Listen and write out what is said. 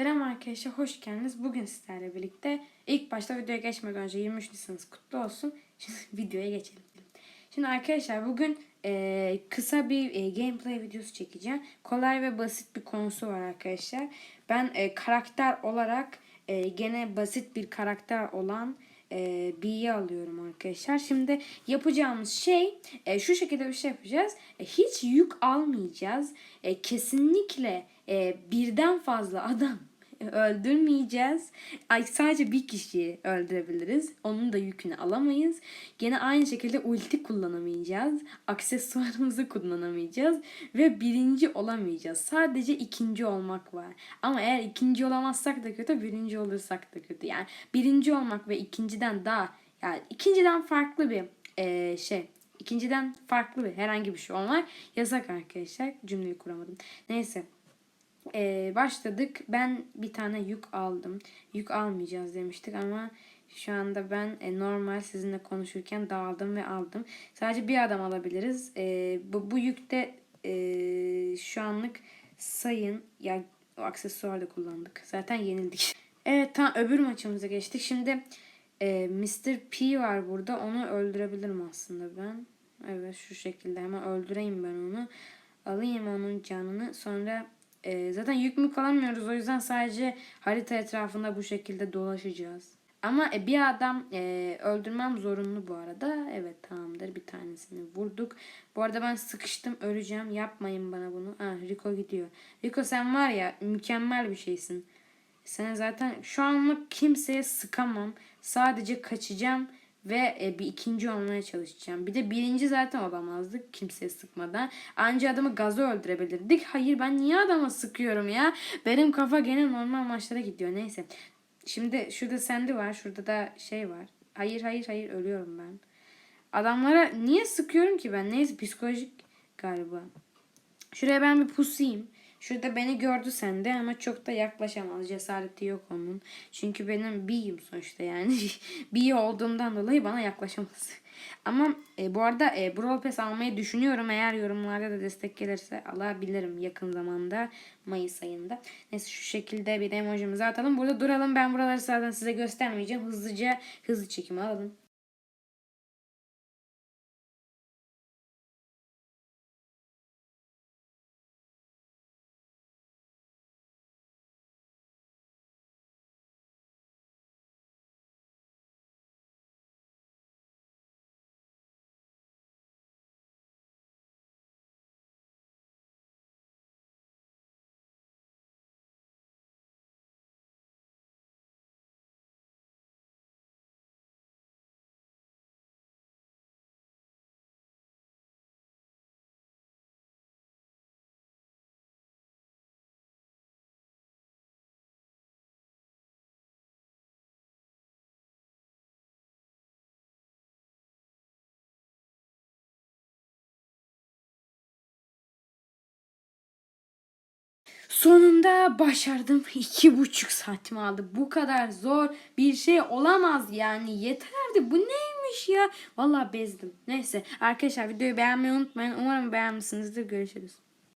Selam arkadaşlar, hoş geldiniz. Bugün sizlerle birlikte ilk başta videoya geçmeden önce 23 Nisan'ınız kutlu olsun. Şimdi videoya geçelim. Şimdi arkadaşlar bugün e, kısa bir e, gameplay videosu çekeceğim. Kolay ve basit bir konusu var arkadaşlar. Ben e, karakter olarak e, gene basit bir karakter olan e, B'yi alıyorum arkadaşlar. Şimdi yapacağımız şey e, şu şekilde bir şey yapacağız. E, hiç yük almayacağız. E, kesinlikle e, birden fazla adam öldürmeyeceğiz. Ay sadece bir kişiyi öldürebiliriz. Onun da yükünü alamayız. Gene aynı şekilde ulti kullanamayacağız. Aksesuarımızı kullanamayacağız ve birinci olamayacağız. Sadece ikinci olmak var. Ama eğer ikinci olamazsak da kötü, birinci olursak da kötü. Yani birinci olmak ve ikinciden daha yani ikinciden farklı bir e, şey İkinciden farklı bir herhangi bir şey olmak yasak arkadaşlar. Cümleyi kuramadım. Neyse. Ee, başladık. Ben bir tane yük aldım. Yük almayacağız demiştik ama şu anda ben e, normal sizinle konuşurken dağıldım ve aldım. Sadece bir adam alabiliriz. Ee, bu, bu yükte e, şu anlık sayın ya o aksesuar kullandık. Zaten yenildik. Evet tam öbür maçımıza geçtik. Şimdi e, Mr. P var burada. Onu öldürebilirim aslında ben. Evet şu şekilde hemen öldüreyim ben onu. Alayım onun canını. Sonra e, zaten yük mü kalamıyoruz. O yüzden sadece harita etrafında bu şekilde dolaşacağız. Ama e, bir adam e, öldürmem zorunlu bu arada. Evet tamamdır bir tanesini vurduk. Bu arada ben sıkıştım öleceğim. Yapmayın bana bunu. Ha Rico gidiyor. Rico sen var ya mükemmel bir şeysin. Sen zaten şu anlık kimseye sıkamam. Sadece kaçacağım ve e, bir ikinci olmaya çalışacağım. Bir de birinci zaten olamazdık kimseye sıkmadan. Anca adamı gazı öldürebilirdik. Hayır ben niye adama sıkıyorum ya? Benim kafa gene normal maçlara gidiyor. Neyse. Şimdi şurada sendi var. Şurada da şey var. Hayır hayır hayır ölüyorum ben. Adamlara niye sıkıyorum ki ben? Neyse psikolojik galiba. Şuraya ben bir pusayım. Şurada beni gördü sende ama çok da yaklaşamaz. Cesareti yok onun. Çünkü benim B'yim sonuçta yani. B olduğumdan dolayı bana yaklaşamaz. Ama e, bu arada e, Brawl Pass almayı düşünüyorum. Eğer yorumlarda da destek gelirse alabilirim yakın zamanda. Mayıs ayında. Neyse şu şekilde bir emojimizi atalım. Burada duralım. Ben buraları zaten size göstermeyeceğim. Hızlıca hızlı çekimi alalım. Sonunda başardım. İki buçuk saatimi aldı. Bu kadar zor bir şey olamaz yani. Yeterdi. Bu neymiş ya? Vallahi bezdim. Neyse arkadaşlar videoyu beğenmeyi unutmayın. Umarım beğenmişsinizdir. Görüşürüz.